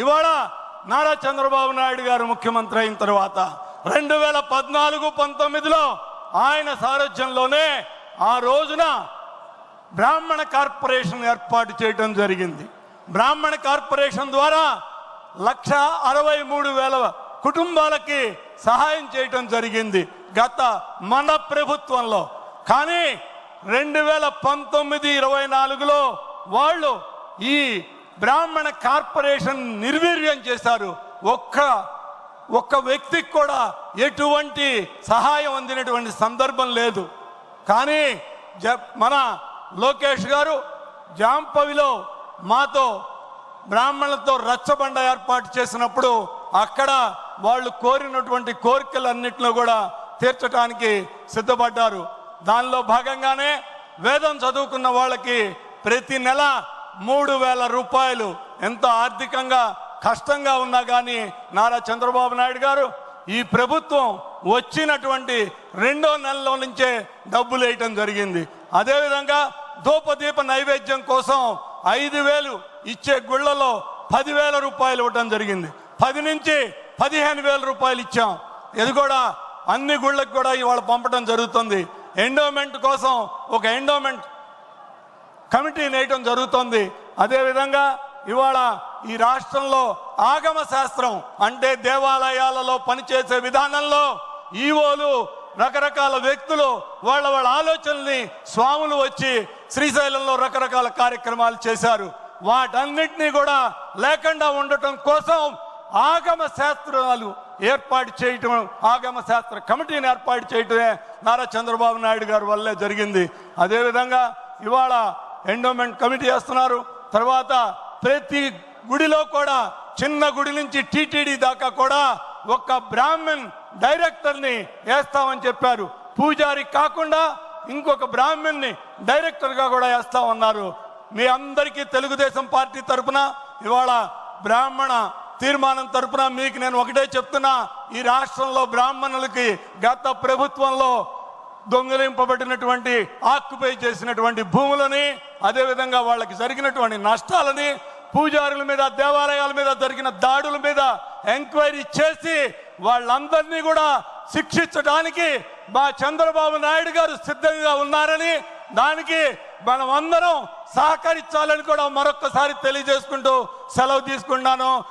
ఇవాళ నారా చంద్రబాబు నాయుడు గారు ముఖ్యమంత్రి అయిన తర్వాత రెండు వేల పద్నాలుగు పంతొమ్మిదిలో ఆయన సారథ్యంలోనే ఆ రోజున బ్రాహ్మణ కార్పొరేషన్ ఏర్పాటు చేయడం జరిగింది. బ్రాహ్మణ కార్పొరేషన్ ద్వారా లక్ష అరవై మూడు వేల కుటుంబాలకి సహాయం చేయటం జరిగింది గత మన ప్రభుత్వంలో. కానీ రెండు వేల పంతొమ్మిది ఇరవై నాలుగులో వాళ్ళు ఈ బ్రాహ్మణ కార్పొరేషన్ నిర్వీర్యం చేశారు. ఒక్క ఒక్క వ్యక్తికి కూడా ఎటువంటి సహాయం అందినటువంటి సందర్భం లేదు. కానీ జ మన లోకేష్ గారు జాంపవిలో మాతో బ్రాహ్మణులతో రచ్చబండ ఏర్పాటు చేసినప్పుడు అక్కడ వాళ్ళు కోరినటువంటి కోరికలన్నింటిలో కూడా తీర్చడానికి సిద్ధపడ్డారు. దానిలో భాగంగానే వేదం చదువుకున్న వాళ్ళకి ప్రతి నెల మూడు వేల రూపాయలు. ఎంత ఆర్థికంగా కష్టంగా ఉన్నా కానీ నారా చంద్రబాబు నాయుడు గారు ఈ ప్రభుత్వం వచ్చినటువంటి రెండో నెలలో నుంచే డబ్బులు వేయటం జరిగింది. అదేవిధంగా ధూపదీప నైవేద్యం కోసం ఐదు వేలు ఇచ్చే గుళ్ళలో పదివేల రూపాయలు ఇవ్వటం జరిగింది. పది నుంచి పదిహేను వేల రూపాయలు ఇచ్చాం. ఇది కూడా అన్ని గుళ్ళకి కూడా ఇవాళ పంపడం జరుగుతుంది. ఎండోమెంట్ కోసం ఒక ఎండోమెంట్ కమిటీ నేయటం జరుగుతోంది. అదేవిధంగా ఇవాళ ఈ రాష్ట్రంలో ఆగమ శాస్త్రం అంటే దేవాలయాలలో పనిచేసే విధానంలో ఈవోలు రకరకాల వ్యక్తులు వాళ్ళ వాళ్ళ ఆలోచనల్ని స్వాములు వచ్చి శ్రీశైలంలో రకరకాల కార్యక్రమాలు చేశారు. వాటన్నిటినీ కూడా లేకుండా ఉండటం కోసం ఆగమ శాస్త్రాలు ఏర్పాటు చేయటం ఆగమ శాస్త్ర కమిటీని ఏర్పాటు చేయటమే నారా చంద్రబాబు నాయుడు గారి వల్లే జరిగింది. అదేవిధంగా ఇవాళ ఎండోమెంట్ కమిటీ వేస్తున్నారు తర్వాత ప్రతి గుడిలో కూడా చిన్న గుడి నుంచి టీటీడీ దాకా కూడా ఒక బ్రాహ్మణ్ డైరెక్టర్ని వేస్తామని చెప్పారు. పూజారి కాకుండా ఇంకొక బ్రాహ్మణ్ని డైరెక్టర్గా కూడా వేస్తామన్నారు. మీ అందరికీ తెలుగుదేశం పార్టీ తరపున ఇవాళ బ్రాహ్మణ తీర్మానం తరపున మీకు నేను ఒకటే చెప్తున్నా. ఈ రాష్ట్రంలో బ్రాహ్మణులకి గత ప్రభుత్వంలో దొంగిలింపబడినటువంటి ఆక్యుపై చేసినటువంటి భూములని అదేవిధంగా వాళ్ళకి జరిగినటువంటి నష్టాలని పూజారుల మీద దేవాలయాల మీద జరిగిన దాడుల మీద ఎంక్వైరీ చేసి వాళ్ళందరినీ కూడా శిక్షించడానికి మా చంద్రబాబు నాయుడు గారు సిద్ధంగా ఉన్నారని దానికి మనం అందరం సహకరించాలని కూడా మరొక్కసారి తెలియజేసుకుంటూ సెలవు తీసుకున్నాను.